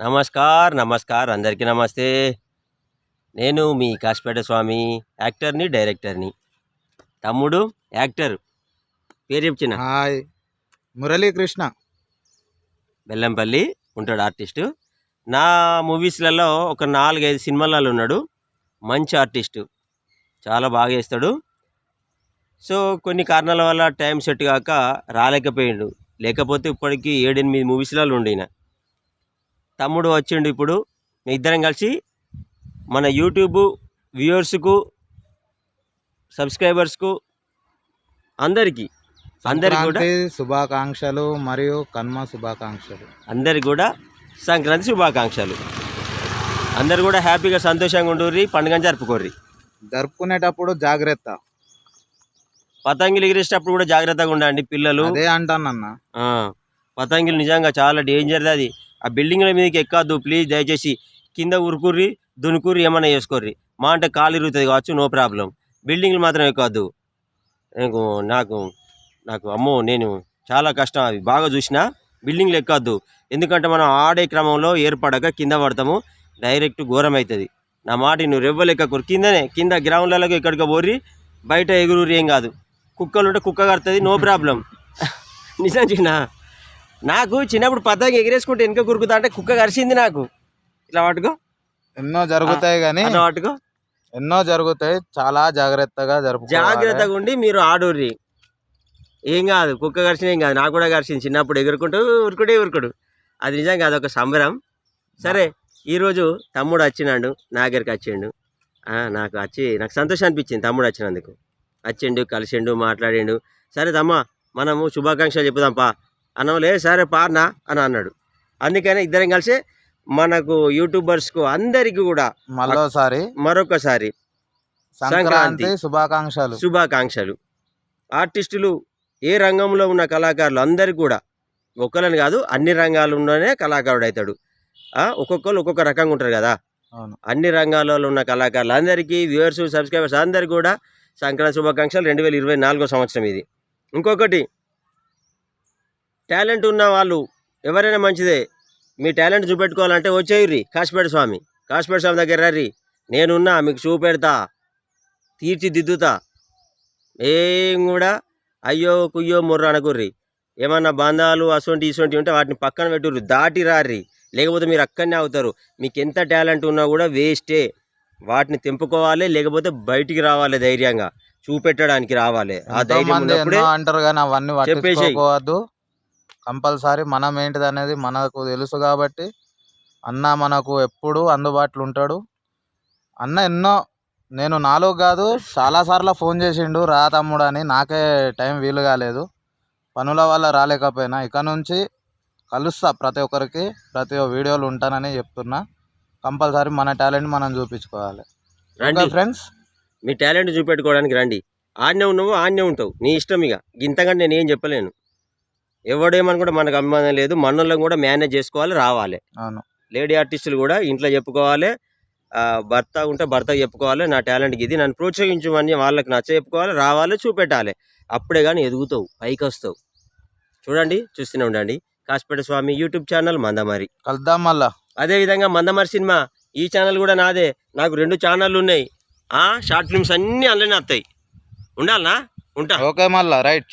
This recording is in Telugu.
నమస్కార్ నమస్కార్ అందరికీ నమస్తే. నేను మీ కాశపేట స్వామి యాక్టర్ని డైరెక్టర్ని. తమ్ముడు యాక్టర్. పేరు చెప్పిన హాయ్. మురళీకృష్ణ. బెల్లంపల్లి ఉంటాడు ఆర్టిస్టు. నా మూవీస్లలో ఒక నాలుగైదు సినిమాలలో ఉన్నాడు. మంచి ఆర్టిస్టు. చాలా బాగా చేస్తాడు. సో కొన్ని కారణాల వల్ల టైం సెట్ కాక రాలేకపోయిండు. లేకపోతే ఇప్పటికి ఏడెనిమిది మూవీస్లలో ఉండిన. తమ్ముడు వచ్చిండు ఇప్పుడు. మీ ఇద్దరం కలిసి మన యూట్యూబ్ వ్యూవర్స్కు సబ్స్క్రైబర్స్కు అందరికీ అందరికి కూడా శుభాకాంక్షలు మరియు కన్మ శుభాకాంక్షలు. అందరికి కూడా సంక్రాంతి శుభాకాంక్షలు. అందరు కూడా హ్యాపీగా సంతోషంగా ఉండుర్రి పండుగ జరుపుకోర్రి. జరుపుకునేటప్పుడు జాగ్రత్త. పతంగిలు ఎగిరేసేటప్పుడు కూడా జాగ్రత్తగా ఉండండి పిల్లలు. అదే అంటానన్న. పతంగిలు నిజంగా చాలా డేంజర్ అది. ఆ బిల్డింగ్ల మీదకి ఎక్కద్దు ప్లీజ్ దయచేసి కింద ఉరుకుర్రి దునుకుర్రి ఏమైనా చేసుకోర్రి మా అంటే కాలు ఇరుగుతుంది కావచ్చు నో ప్రాబ్లం బిల్డింగ్లు మాత్రం ఎక్కద్దు నాకు నాకు నాకు అమ్మో నేను చాలా కష్టం అవి. బాగా చూసిన బిల్డింగ్లు ఎక్కద్దు ఎందుకంటే మనం ఆడే క్రమంలో ఏర్పడక కింద పడతాము డైరెక్ట్ ఘోరం అవుతుంది నా మాట నువ్వు రెవ్వలు ఎక్కకూరు కిందనే కింద గ్రౌండ్లలో ఎక్కడికి పోర్రి బయట ఎగురురి ఏం కాదు. కుక్కలు ఉంటే కుక్క కడుతుంది నో ప్రాబ్లం నిజం చిన్నా నాకు చిన్నప్పుడు పతంగి ఎగిరేసుకుంటే వెనక కురుకుతా అంటే కుక్క కరిచింది నాకు. ఇట్లా పట్టుకో ఎన్నో జరుగుతాయి కానీ పట్టుకో ఎన్నో జరుగుతాయి చాలా జాగ్రత్తగా జరుపు జాగ్రత్తగా ఉండి మీరు ఆడుర్రి. ఏం కాదు కుక్క కరిచిన ఏం కాదు నాకు కూడా కరిచింది చిన్నప్పుడు ఎగురుకుంటూ ఉరుకుడే ఉరుకుడు. అది నిజంగా అదొక సంబరం. సరే ఈరోజు తమ్ముడు వచ్చినాడు నా దగ్గరికి వచ్చిండు. నాకు వచ్చి నాకు సంతోషం అనిపించింది తమ్ముడు వచ్చినందుకు. వచ్చిండు కలిసిండు మాట్లాడిండు. సరే తమ్మ మనము శుభాకాంక్షలు చెప్పుదాంపా అన్నవలే సరే పార్నా అని అన్నాడు. అందుకని ఇద్దరం కలిసి మనకు యూట్యూబర్స్కు అందరికీ కూడా మళ్ళోసారి మరొకసారి సంక్రాంతి. శుభాకాంక్షలు. శుభాకాంక్షలు. ఆర్టిస్టులు ఏ రంగంలో ఉన్న కళాకారులు అందరికీ కూడా ఒకళ్ళని కాదు అన్ని రంగాల్లోనే కళాకారుడు అవుతాడు ఒక్కొక్కరు ఒక్కొక్క రకంగా ఉంటారు కదా. అన్ని రంగాలలో ఉన్న కళాకారులు అందరికీ వ్యూవర్స్ సబ్స్క్రైబర్స్ అందరికీ కూడా సంక్రాంతి శుభాకాంక్షలు రెండు వేల ఇరవై నాలుగో సంవత్సరం ఇది. ఇంకొకటి టాలెంట్ ఉన్న వాళ్ళు ఎవరైనా మంచిదే. మీ టాలెంట్ చూపెట్టుకోవాలంటే వచ్చేయుర్రి. కాశపేట స్వామి. కాశపేట స్వామి దగ్గర రండి. నేనున్నా మీకు చూపెడతా. తీర్చిదిద్దుతా. ఏం కూడా అయ్యో కుయ్యో ముర్ర అనకుర్రి. ఏమన్నా బంధాలు అసొంటి ఇసొంటి ఉంటే వాటిని పక్కన పెట్టుర్రి. దాటి రారి లేకపోతే మీరు అక్కడనే అవుతారు మీకు ఎంత టాలెంట్ ఉన్నా కూడా వేస్టే. వాటిని తెంపుకోవాలి లేకపోతే బయటికి రావాలి ధైర్యంగా. చూపెట్టడానికి రావాలి. ఆ ధైర్యం ఉన్నప్పుడే అంటారు కానీ అవన్నీ చెప్పేసేయ్. కంపల్సరీ మనం ఏంటిది అనేది మనకు తెలుసు కాబట్టి అన్న మనకు ఎప్పుడు అందుబాటులో ఉంటాడు. అన్న ఎన్నో నేను నాలుగు కాదు చాలాసార్లు ఫోన్ చేసిండు రా తమ్ముడు అని నాకే టైం వీలు కాలేదు. పనుల వల్ల రాలేకపోయినా ఇక నుంచి కలుస్తా ప్రతి ఒక్కరికి ప్రతి ఒక్క వీడియోలు ఉంటానని చెప్తున్నా. కంపల్సరీ మన టాలెంట్ మనం చూపించుకోవాలి. రండి. ఫ్రెండ్స్? మీ టాలెంట్ చూపెట్టుకోవడానికి రండి. ఆడనే ఉన్నావు ఆడనే ఉంటావు. నీ ఇష్టం ఇక. ఇంతకంటే నేను ఏం చెప్పలేను. ఎవడేమనుకుంటే మనకు అభిమానం లేదు. మనల్ని కూడా మేనేజ్ చేసుకోవాలి రావాలి. అవును. లేడీ ఆర్టిస్టులు కూడా ఇంట్లో చెప్పుకోవాలి భర్త ఉంటే భర్తకు చెప్పుకోవాలి నా టాలెంట్కి ఇది నన్ను ప్రోత్సహించమని వాళ్ళకి నచ్చ చెప్పుకోవాలి రావాలి చూపెట్టాలి. అప్పుడే కానీ ఎదుగుతావు పైకి వస్తావు. చూడండి చూస్తూనే ఉండండి. Kasipeta Swamy YouTube channel Mandamarri. కలుద్దాం మళ్ళా. అదేవిధంగా మందమారి సినిమా ఈ ఛానల్ కూడా నాదే. నాకు రెండు ఛానళ్ళు ఉన్నాయి. ఆ, షార్ట్ ఫిల్మ్స్ అన్నీ అందులోనే వస్తాయి. ఉండాలనా? ఉంటా. ఓకే మళ్ళా రైట్.